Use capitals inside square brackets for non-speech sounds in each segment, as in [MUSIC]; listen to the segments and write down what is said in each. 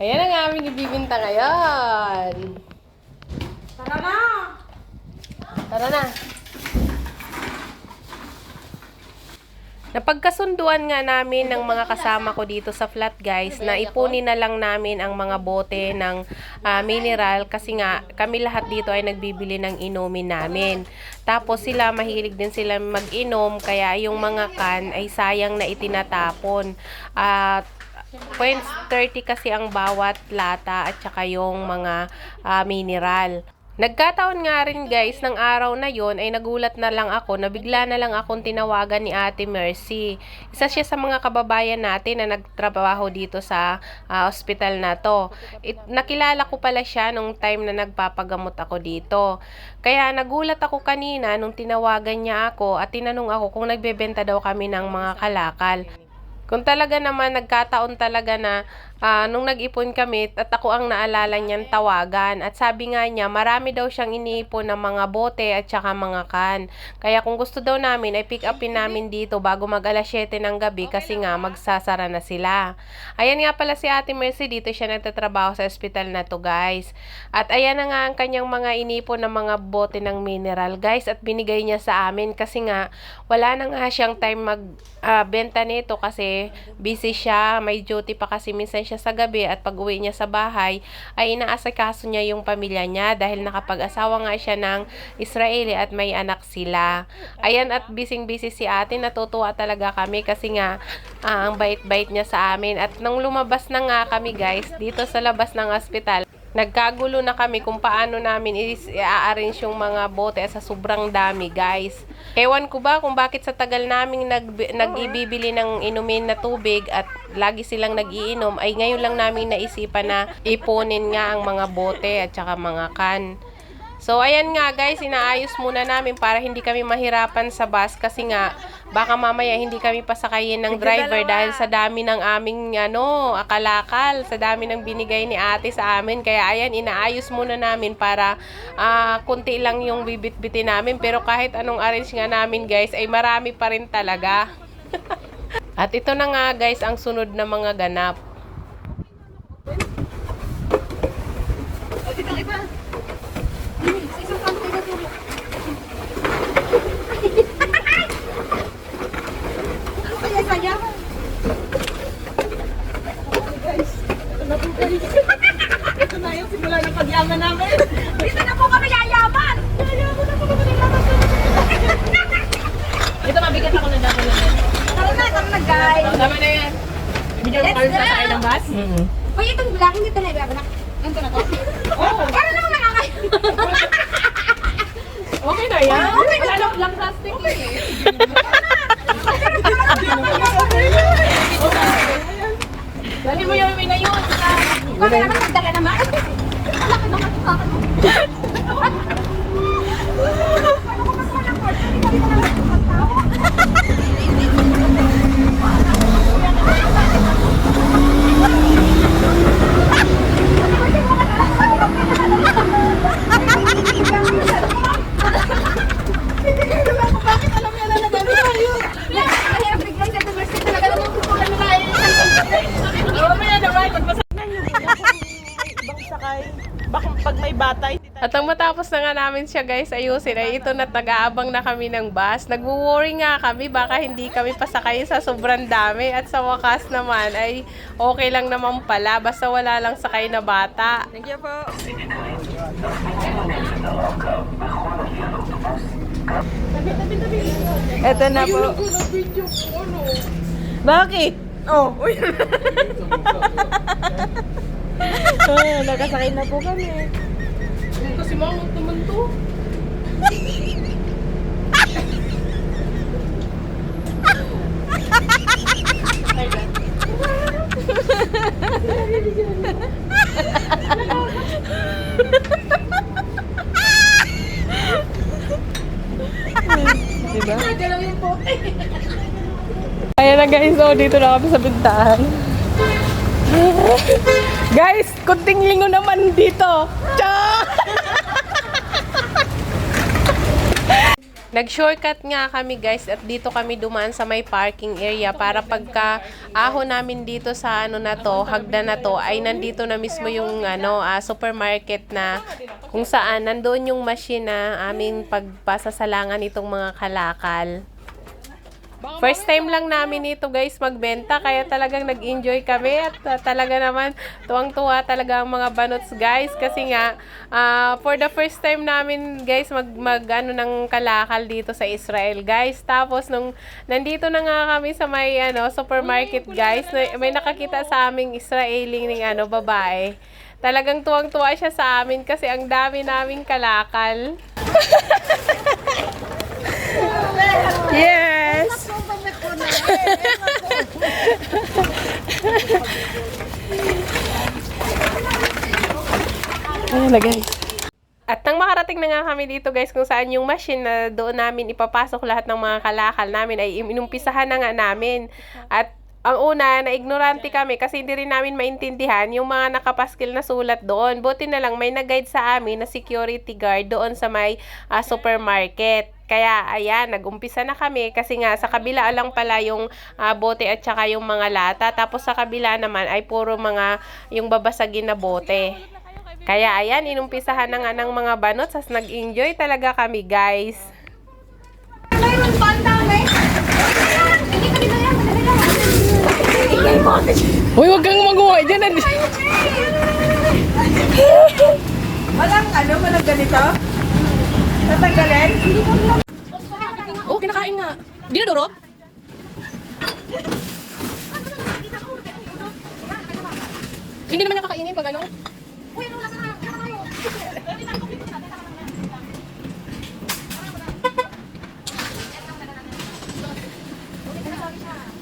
Ayan ang aming ibibinta ngayon. Tara na! Tara na. Napagkasunduan nga namin ng mga kasama ko dito sa flat guys na ipunin na lang namin ang mga bote ng ah, mineral kasi nga kami lahat dito ay nagbibili ng inumin namin. Tapos sila mahilig din sila mag-inom kaya yung mga kan ay sayang na itinatapon. At points 30 kasi ang bawat lata at saka yung mga ah, mineral. Nagkataon nga rin guys, ng araw na yon ay nagulat na lang ako na bigla na lang akong tinawagan ni Ate Mercy. Isa siya sa mga kababayan natin na nagtrabaho dito sa ah, hospital na to. It, nakilala ko pala siya nung time na nagpapagamot ako dito. Kaya nagulat ako kanina nung tinawagan niya ako at tinanong ako kung nagbebenta daw kami ng mga kalakal. Kung talaga naman nagkataon talaga na ah, nung nag-ipon kami at ako ang naalala niyan tawagan at sabi nga niya marami daw siyang iniipon ng mga bote at saka mga kan. Kaya kung gusto daw namin ay pick upin namin dito bago mag alas 7 ng gabi kasi nga magsasara na sila. Ayan nga pala si Ate Mercy dito siya nagtatrabaho sa ospital na to guys. At ayan na nga ang kanyang mga inipon ng mga bote ng mineral guys at binigay niya sa amin kasi nga wala na nga siyang time mag ah, benta nito kasi busy siya, may duty pa kasi minsan siya sa gabi at pag uwi niya sa bahay ay inaasikaso niya yung pamilya niya dahil nakapag-asawa nga siya ng Israeli at may anak sila. Ayan at busy-busy si ate, natutuwa talaga kami kasi nga ah, ang bait-bait niya sa amin at nung lumabas na nga kami guys dito sa labas ng ospital Nagkagulo na kami kung paano namin i-arrange yung mga bote sa sobrang dami, guys. Ewan ko ba kung bakit sa tagal naming nag nag-ibibili ng inumin na tubig at lagi silang nag-iinom, ay ngayon lang namin naisipan na ipunin nga ang mga bote at saka mga kan. So, ayan nga guys, inaayos muna namin para hindi kami mahirapan sa bus kasi nga, baka mamaya hindi kami pasakayin ng driver dahil sa dami ng aming, ano, akalakal, sa dami ng binigay ni ate sa amin. Kaya ayan, inaayos muna namin para ah, kunti lang yung bibit-bitin namin. Pero kahit anong arrange nga namin guys, ay marami pa rin talaga. [LAUGHS] At ito na nga guys, ang sunod na mga ganap. Kaya saya! Ito na yung simula ng pagyaman namin. Dito na po kami yayaman! Yayaman na po kami yayaman. Ito mabigat ako na dapat na Tara na, tara na guys! Tama na yan. Bigyan mo kami sa sakay ng bus? Uy, itong black, hindi ito na ibabalik. Ito na to? Oo! Para naman nakakay! Okay na yan. Okay na. Wala lang, plastic eh. [LAUGHS] Dali mo yung na yun. Kami naman nagdala naman. Malaki naman ito. Bakit alam niya na nagano tayo? Kaya biglang sa diversity talaga nung kukulan nila eh. Mamaya naman, magpasa. ibang sakay. Baka pag may bata, hindi tayo. At ang matapos na nga namin siya guys ayusin ay ito na taga-abang na kami ng bus. Nagwo-worry nga kami baka hindi kami pasakay sa sobrang dami at sa wakas naman ay okay lang naman pala basta wala lang sakay na bata. Thank you po. Ito na po. Bakit? Oh, [LAUGHS] ah, [LAUGHS] nakasakay na po kami. Kasi mamot naman to. Diba? Ayan na guys, so dito na kami sa bintahan. Guys, kunting lingo naman dito. Cha! Nag-shortcut nga kami guys at dito kami dumaan sa may parking area para pagka aho namin dito sa ano na to, hagdan na to, ay nandito na mismo yung ano, ah, supermarket na kung saan nandoon yung machine na aming pagpasasalangan itong mga kalakal. First time lang namin ito guys magbenta kaya talagang nag-enjoy kami at uh, talaga naman tuwang-tuwa talaga ang mga banots guys. Kasi nga ah, for the first time namin guys mag, mag ano ng kalakal dito sa Israel guys. Tapos nung nandito na nga kami sa may ano supermarket guys na, may nakakita sa aming Israeli ng ano babae. Talagang tuwang-tuwa siya sa amin kasi ang dami naming kalakal. [LAUGHS] Yes! Ayan na guys. At nang makarating na nga kami dito guys kung saan yung machine na doon namin ipapasok lahat ng mga kalakal namin ay inumpisahan na nga namin. At ang una, na ignorante kami kasi hindi rin namin maintindihan yung mga nakapaskil na sulat doon. Buti na lang may nag-guide sa amin na security guard doon sa may ah, supermarket. Kaya ayan, nag-umpisa na kami kasi nga sa kabila lang pala yung ah, bote at saka yung mga lata. Tapos sa kabila naman ay puro mga yung babasagin na bote. Kaya ayan, inumpisahan na nga ng mga banot. Sas nag-enjoy talaga kami guys. Mayroon pa ang dami. Uy, huwag kang magawa dyan. Walang ano, walang ganito? Tatanggalin? Oh, kinakain nga. Dinadurog? Hindi naman nakakainin pag ano.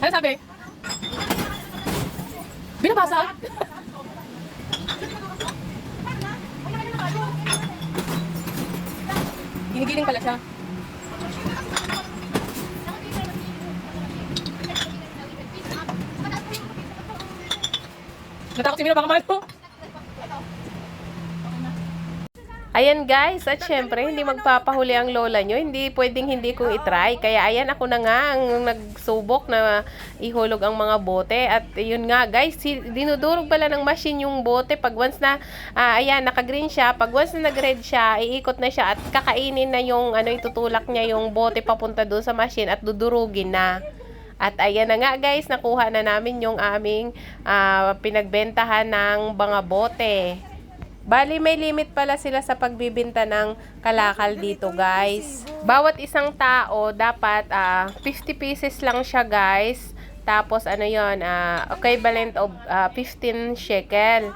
Ano sabi? Binabasa? Ginigiling pala siya. Natakot si Mino baka malo. Ayan guys, at syempre, hindi magpapahuli ang lola nyo. Hindi pwedeng hindi kong itry. Kaya ayan, ako na nga ang nagsubok na ihulog ang mga bote. At yun nga guys, dinudurog pala ng machine yung bote. Pag once na, ah, ayan, naka-green siya. Pag once na nag-red siya, iikot na siya at kakainin na yung, ano, itutulak niya yung bote papunta doon sa machine at dudurugin na. At ayan na nga guys, nakuha na namin yung aming ah, pinagbentahan ng mga bote. Bali, may limit pala sila sa pagbibinta ng kalakal dito, guys. Bawat isang tao, dapat ah, 50 pieces lang siya, guys. Tapos, ano yon ah, equivalent of ah, 15 shekel.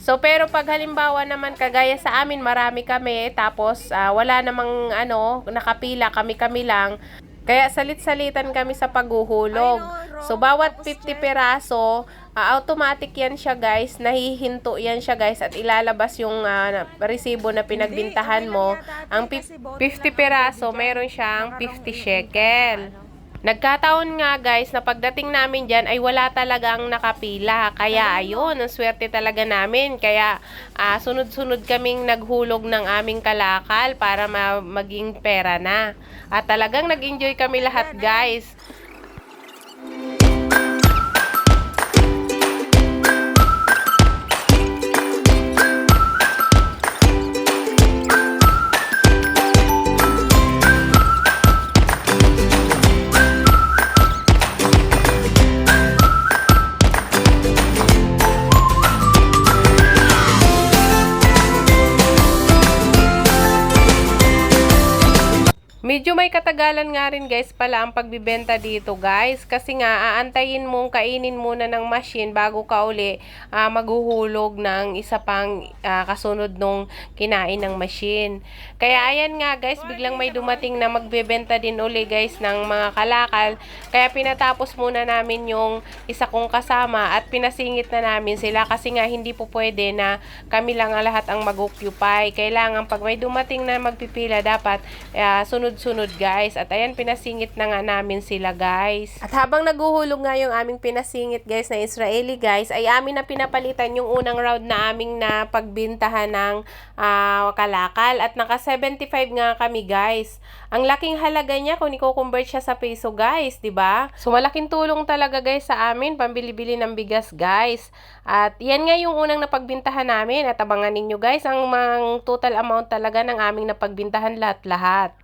So, pero pag halimbawa naman, kagaya sa amin, marami kami, tapos ah, wala namang, ano, nakapila, kami-kami lang. Kaya salit-salitan kami sa paghuhulog. So, bawat 50 peraso, ah, automatic yan siya guys. Nahihinto yan siya guys at ilalabas yung ah, resibo na pinagbintahan mo. Ang pip- 50 peraso, meron siyang 50 shekel. Nagkataon nga guys na pagdating namin dyan ay wala talagang nakapila. Kaya ayun, ang swerte talaga namin. Kaya ah, sunod-sunod kaming naghulog ng aming kalakal para ma- maging pera na. At talagang nag-enjoy kami lahat guys. May katagalan nga rin guys pala ang pagbibenta dito guys. Kasi nga aantayin mong kainin muna ng machine bago ka uli ah, maghuhulog ng isa pang ah, kasunod nung kinain ng machine. Kaya ayan nga guys, biglang may dumating na magbebenta din uli guys ng mga kalakal. Kaya pinatapos muna namin yung isa kong kasama at pinasingit na namin sila kasi nga hindi po pwede na kami lang ang lahat ang mag-occupy. Kailangan pag may dumating na magpipila dapat ah, sunod-sunod guys. At ayan, pinasingit na nga namin sila guys. At habang naguhulog nga yung aming pinasingit guys na Israeli guys, ay amin na pinapalitan yung unang round na aming na pagbintahan ng ah, kalakal. At naka 75 nga kami guys. Ang laking halaga niya kung i-convert siya sa peso guys, 'di ba? So malaking tulong talaga guys sa amin pambili-bili ng bigas guys. At yan nga yung unang napagbintahan namin at abangan ninyo guys ang mang total amount talaga ng aming napagbintahan lahat-lahat.